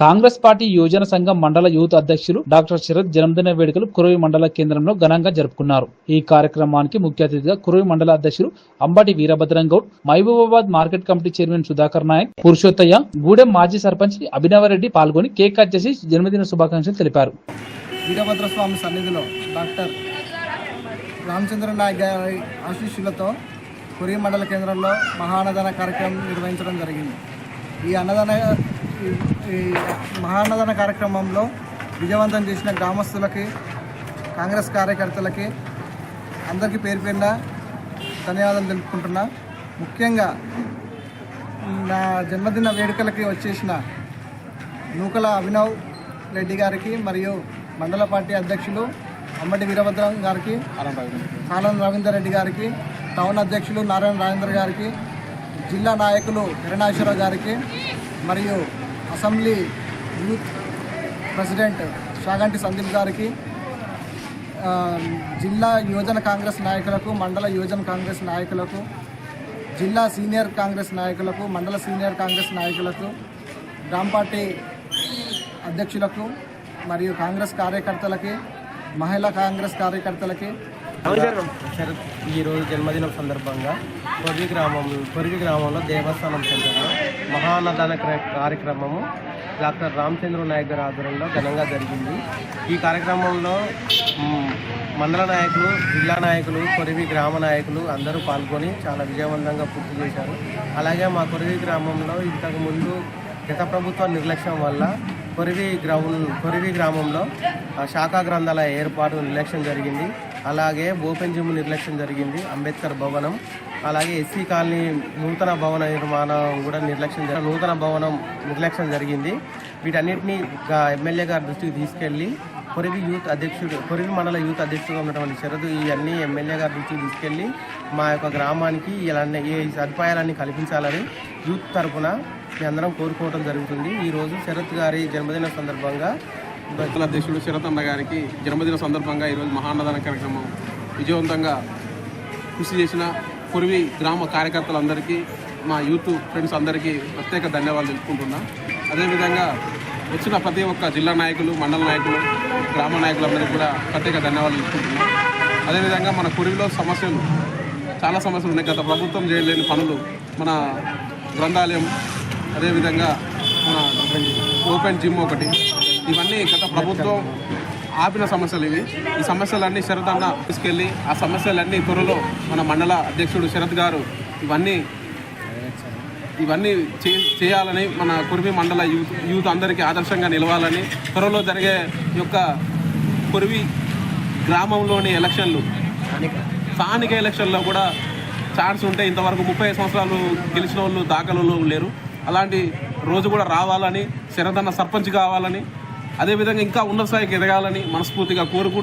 Congress party యువజన సంఘం మండల యూత్ అధ్యక్షులు డాక్టర్ శరత్ జన్మదిన వేడుకలు కురవి మండల కేంద్రంలో ఘనంగా జరుపుకున్నారు. ఈ కార్యక్రమానికి ముఖ్య అతిథిగా కురవి మండల అధ్యక్షులు Ambati Veerabhadram Goud Mahabubabad market committee chairman Sudhakar Naik Purushottaiah Gudem మాజీ సర్పంచ్ అభినవరెడ్డి పాల్గొని కేక్ కట్ చేసి జన్మదిన శుభాకాంక్షలు తెలిపారు. వీరభద్ర స్వామి సన్నిధిలో డాక్టర్ రామచంద్ర నాయక్ గారి ఆశీస్సులతో కురి మండల కేంద్రంలో మహాన్నదాన కార్యక్రమం నిర్వహించడం జరిగింది. ఈ అన్నదాన ఈ- ఈ కార్యక్రమంలో విజయవంతం చేసిన గ్రామస్తులకి కాంగ్రెస్ కార్యకర్తలకి అందరికీ పేరు పేరున ధన్యవాదాలు తెలుపుకుంటున్నా. ముఖ్యంగా నా జన్మదిన వేడుకలకి వచ్చేసిన నూకల అభినవ్ రెడ్డి గారికి మరియు మండల పార్టీ అధ్యక్షులు అమ్మటి వీరభద్రం గారికి ఆనంద్ రవీందర్ రెడ్డి గారికి టౌన్ అధ్యక్షులు నారాయణ రాజేంద్ర గారికి జిల్లా నాయకులు కిరణాశ్వరరావు గారికి మరియు assembly youth president Shaganti Sandeep గారికి జిల్లా యువజన కాంగ్రెస్ నాయకులకు మండల యువజన కాంగ్రెస్ నాయకులకు జిల్లా సీనియర్ కాంగ్రెస్ నాయకులకు మండల సీనియర్ కాంగ్రెస్ నాయకులకు గ్రామ పార్టీ అధ్యక్షులకు మరియు కాంగ్రెస్ కార్యకర్తలకి మహిళా కాంగ్రెస్ కార్యకర్తలకి ఈరోజు జన్మదినం సందర్భంగా కొరివి గ్రామం కొరివి గ్రామంలో దేవస్థానం సెంటర్లో మహాన్నదాన క్ర- కార్యక్రమము డాక్టర్ రామచంద్ర నాయక్ గారి ఆధ్వర్యంలో ఘనంగా జరిగింది. ఈ కార్యక్రమంలో మండల నాయకులు జిల్లా నాయకులు కొరివి గ్రామ నాయకులు అందరూ పాల్గొని చాలా విజయవంతంగా పూర్తి చేశారు. అలాగే మా కొరివి గ్రామంలో ఇంతకు ముందు గత ప్రభుత్వ నిర్లక్ష్యం వల్ల కొరివి గ్రౌండ్ కొరివి గ్రామంలో శాఖా గ్రంథాల ఏర్పాటు నిర్లక్ష్యం జరిగింది. అలాగే ఓపెన్ నిర్లక్ష్యం జరిగింది. అంబేద్కర్ భవనం. అలాగే ఎస్సీ కాలనీ నూతన భవన నిర్మాణం కూడా నిర్లక్ష్యం జరి- నూతన భవనం నిర్లక్ష్యం జరిగింది. వీటన్నిటిని ఎమ్మెల్యే గారి దృష్టికి తీసుకెళ్ళి పొరిగి యూత్ అధ్యక్షుడు పొరిగి మండల యూత్ అధ్యక్షుడుగా ఉన్నటువంటి శరదు ఇవన్నీ ఎమ్మెల్యే గారి దృష్టికి తీసుకెళ్ళి మా యొక్క గ్రామానికి ఇలాంటి ఈ సదుపాయాలన్నీ కల్పించాలని యూత్ తరపున మీ అందరం కోరుకోవడం జరుగుతుంది. ఈరోజు శరత్ గారి జన్మదిన సందర్భంగా రైతుల అధ్యక్షుడు శరతన్న గారికి జన్మదిన సందర్భంగా ఈరోజు మహాన్నదాన కార్యక్రమం విజయవంతంగా కృషి చేసిన కురివి గ్రామ కార్యకర్తలందరికీ మా యూత్ ఫ్రెండ్స్ అందరికీ ప్రత్యేక ధన్యవాదాలు తెలుపుకుంటున్నా. అదేవిధంగా వచ్చిన ప్రతి ఒక్క జిల్లా నాయకులు మండల నాయకులు గ్రామ నాయకులందరికీ కూడా ప్రత్యేక ధన్యవాదాలు తెలుపుకుంటున్నా. అదేవిధంగా మన కురివిలో సమస్యలు చాలా సమస్యలు ఉన్నాయి. గత ప్రభుత్వం చేయలేని పనులు మన గ్రంథాలయం అదేవిధంగా మన ఓపెన్ జిమ్ ఒకటి ఇవన్నీ గత ప్రభుత్వం ఆపిన సమస్యలు ఇవి. ఈ సమస్యలన్నీ శరత్ అన్న తీసుకెళ్ళి ఆ సమస్యలన్నీ త్వరలో మన మండల అధ్యక్షుడు శరత్ గారు ఇవన్నీ ఇవన్నీ చేయాలని మన కురివి మండల యూత్ యూత్ అందరికీ ఆదర్శంగా నిలవాలని త్వరలో జరిగే యొక్క కురివి గ్రామంలోని ఎలక్షన్లు స్థానిక ఎలక్షన్లో కూడా ఛాన్స్ ఉంటే ఇంతవరకు ముప్పై సంవత్సరాలు గెలిచిన వాళ్ళు దాఖలలో లేరు. అలాంటి రోజు కూడా రావాలని శరదన్న సర్పంచ్ కావాలని అదేవిధంగా ఇంకా ఉన్నత స్థాయికి ఎదగాలని మనస్ఫూర్తిగా కోరుకుంటూ